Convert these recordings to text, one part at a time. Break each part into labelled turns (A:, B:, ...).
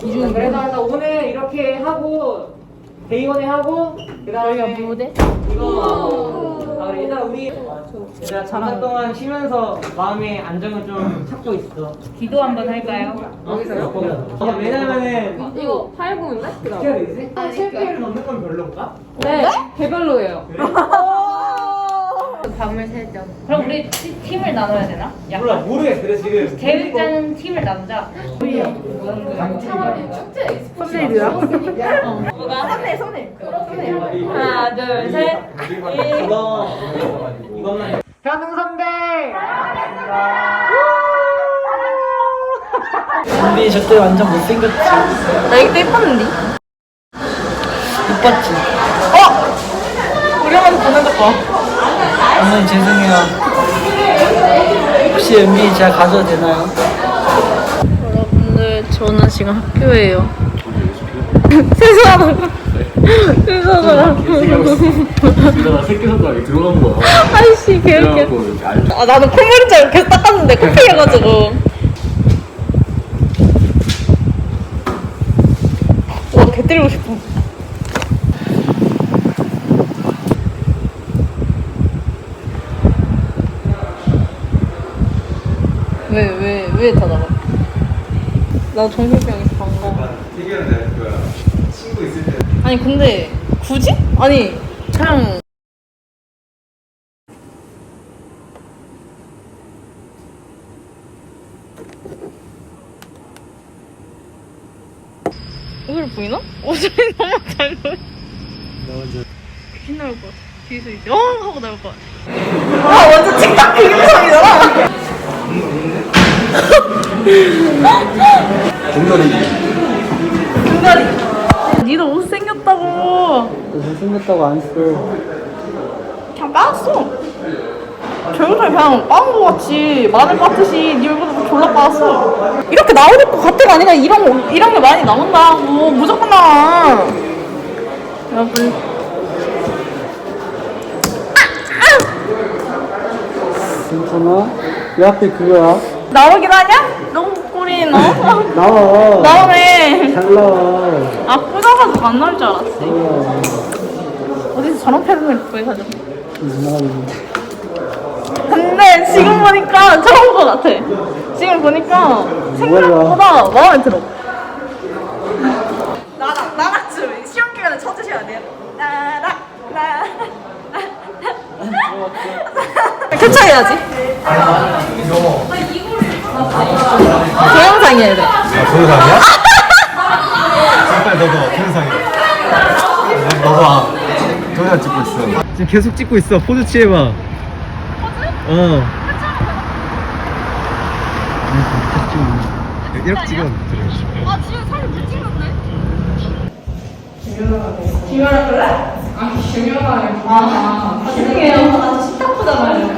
A: 그래서 일단 오늘 이렇게 하고 데이원에 하고 그다음에
B: 무대?
A: 이거 아, 그래. 일단 우리 일단 잠깐 동안 쉬면서 마음의 안정을 좀 찾고 있어.
B: 기도 한번 할까요?
A: 여기서요? 어, 왜냐면은
B: 이거 8분인데?
A: 어떻게 해야 되지? 실패를 넣는 건 별로인가?
B: 네, 개별로예요. 밤을 새죠. 그럼 우리 티- 팀을 나눠야 되나?
A: 몰라 모르겠어. 그래 지금
B: 계획 짜는 팀을 나누자. 하나, 둘, 셋.
A: 이거 이것만 현웅 선배.
C: 근데 저때 완전 못생겼지.
B: 나 이때 예뻤는데?
C: 이뻤지.
B: 우리한테 보내줄 거.
C: 어머니 죄송해요. 혹시 연비 제가 가져도 되나요?
B: 여러분들, 저는 지금 학교예요. 세수하다가. 세수하다가.
D: 이러다 새끼 손가락이 들어간 거야.
B: 아이씨, 개웃겨.
D: 그래갖고 이렇게 알
B: 아, 나는 콧물인 줄 알고 계속 닦았는데, 코피 해가지고. 와, 개 때리고 싶어. 왜, 왜, 왜 다 나가? 나 정신병이 반가.
E: 해결은 될 거야. 친구 있을 때.
B: 아니, 근데, 굳이? 아니, 그냥. 얼굴 보이나? 옷이 너무 잘 보여. 귀신 나올 것 같아. 뒤에서 이제 어 하고 나올 것 같아. 아 완전 틱탁 그 영상이잖아.
E: 공돌이.
B: 중다리. 니도 못생겼다고.
C: 못생겼다고 안 써.
B: 그냥 빠았어. 결국에 그냥 빠은 거 같이 마늘 빠듯이 네 얼굴도 졸라 빠았어. 이렇게 나올 것 같아가 아니라 이런 거- 이런 게 많이 나온다고 무조건 나와. 여러분.
C: 괜찮아? 왜 하필 그거야?
B: 나오긴 하냐? 너무 꼴이 너.
C: 나와.
B: 나오네.
C: 잘 나와.
B: 아 꾸져가지고 안 나올 줄 알았어.
C: 어.
B: 어디서 저런 패턴을 구해가지고.
C: 이상하네.
B: 근데 지금 보니까 처음 것 같아. 지금 보니까 생각보다 마음에 들어. 나랑 나랑 좀 시험 기간에 쳐주셔야 돼요. 나랑 나. 캡처해야지. 동영상이야?
E: 잠깐 너도 동영상이야. 너도 와. 동영상 찍고 있어. 지금 계속 찍고 있어. 포즈 취해봐. 어. 이렇게 돼.
B: 아 지금 사진 못 찍는데?
C: 아,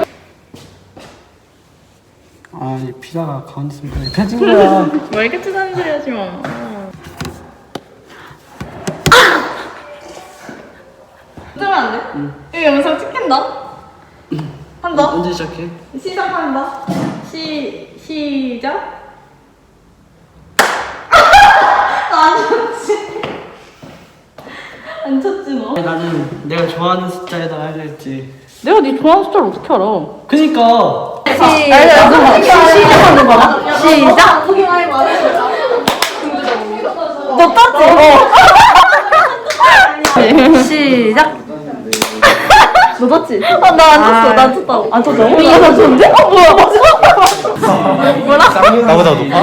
C: 이 피자가 가운데 있으면 펴진 거야.
B: 왜 이렇게 투다는 소리 하지 마. 뜨면 안 돼? 이 영상 찍힌다? 한다?
C: 언제 시작해?
B: 시작한다. 시, 시작. 안 쳤지. 안 쳤지 너?
C: 나는 내가 좋아하는 숫자에다가 하려 했지.
B: 내가 네 좋아하는 숫자를 어떻게 알아?
C: 그니까.
B: 시작. 시작. 너 떴지? 어. 시작. 너 떴지? 아, 나안 떴어. 나안 떴다고. 안 떴다고? 나 떴는데? 어, 뭐야? 뭐라?
E: 나보다 높아?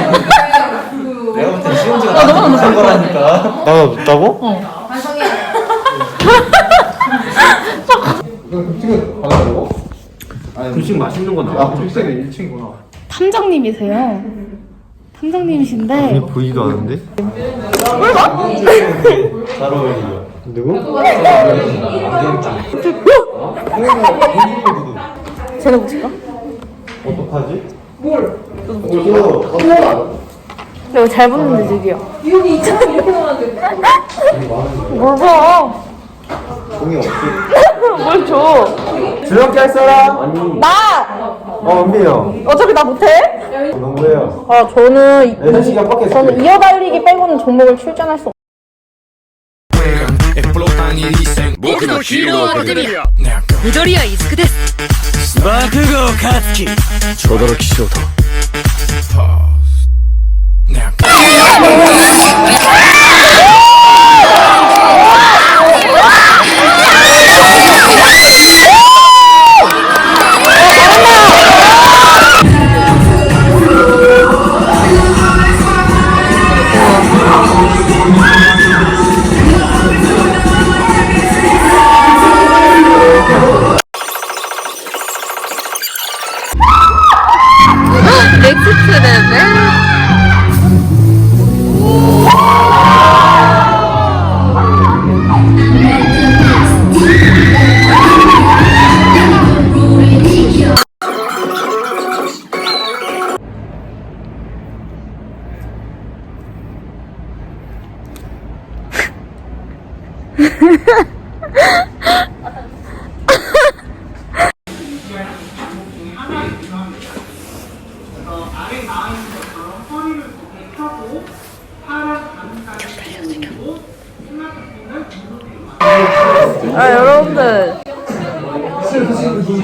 E: 내가 볼 땐 시온지가
B: 나 너무
E: 높은 거라니까. 나보다 높다고?
B: 어.
D: 음식 맛있는 거 나와.
E: 아, 글쎄 1층이구나.
B: 탐정님이세요. 탐정님이신데
E: 보이지도 않은데? 잘 어울리죠. 누구?
B: 쟤네 혹시가?
E: 어떡하지? 뭘? 뭘?
B: 내가 잘 붙는데 저기요. 뭘 봐?
E: 공이 없어.
B: 뭘 줘?
E: 줄넘기 할 사람?
B: 나!
E: 어, 은비요.
B: 어차피 나 못해?
E: 농구해요.
B: 아, 저는,
E: 네 시간 빡겠어.
B: 저는 이어달리기 빼고는 종목을 출전할 수 없어요.
F: 僕のヒーローアカデミア緑谷伊豆です
C: 爆豪勝樹
D: 驚き翔太
B: 아,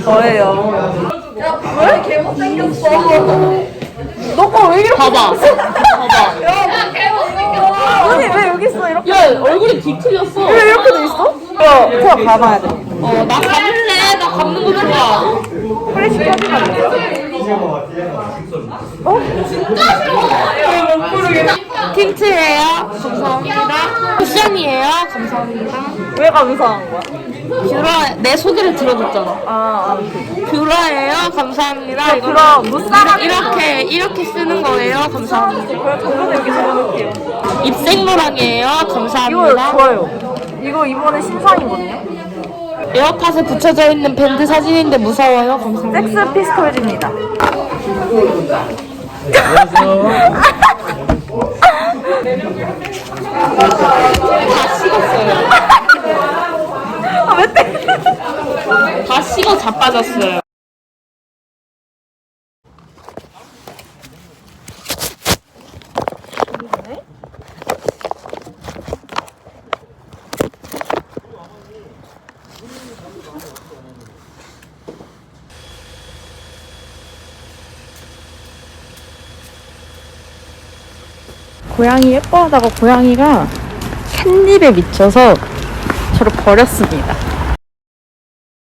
B: 저예요. 왜 이렇게 못생겼어? 너가 왜 이렇게 봐봐. 봐봐. 야, 개못생겼어. 아니, 왜 여기 있어, 이렇게? 야, 얼굴이 뒤틀렸어. 왜 이렇게 돼 있어? 야, 태아 감아야 돼. 어, 나 감을래. 나 감는 거 좋아. 켜지 마. 어? 진짜 싫어. 못 부르겠어. 틴트예요. 감사합니다. 쿠션이에요. 감사합니다. 왜 감사한 거야? 뷰라 내 소개를 들어줬잖아. 아, 아. 뷰라예요. 감사합니다. 이거 뷰라 무쌍 이렇게 이렇게 쓰는 거예요. 감사합니다. 적어놓을게요. 입생로랑이에요. 감사합니다. 이거 좋아요. 이거 이번에 신상이거든요. 에어팟에 붙여져 있는 밴드 사진인데 무서워요. 감사합니다. 섹스 피스톨즈입니다. 다 식었어요. 아, 왜 때? 다 식어 자빠졌어요. 고양이 예뻐하다가 고양이가 캣닙에 미쳐서 저를 버렸습니다.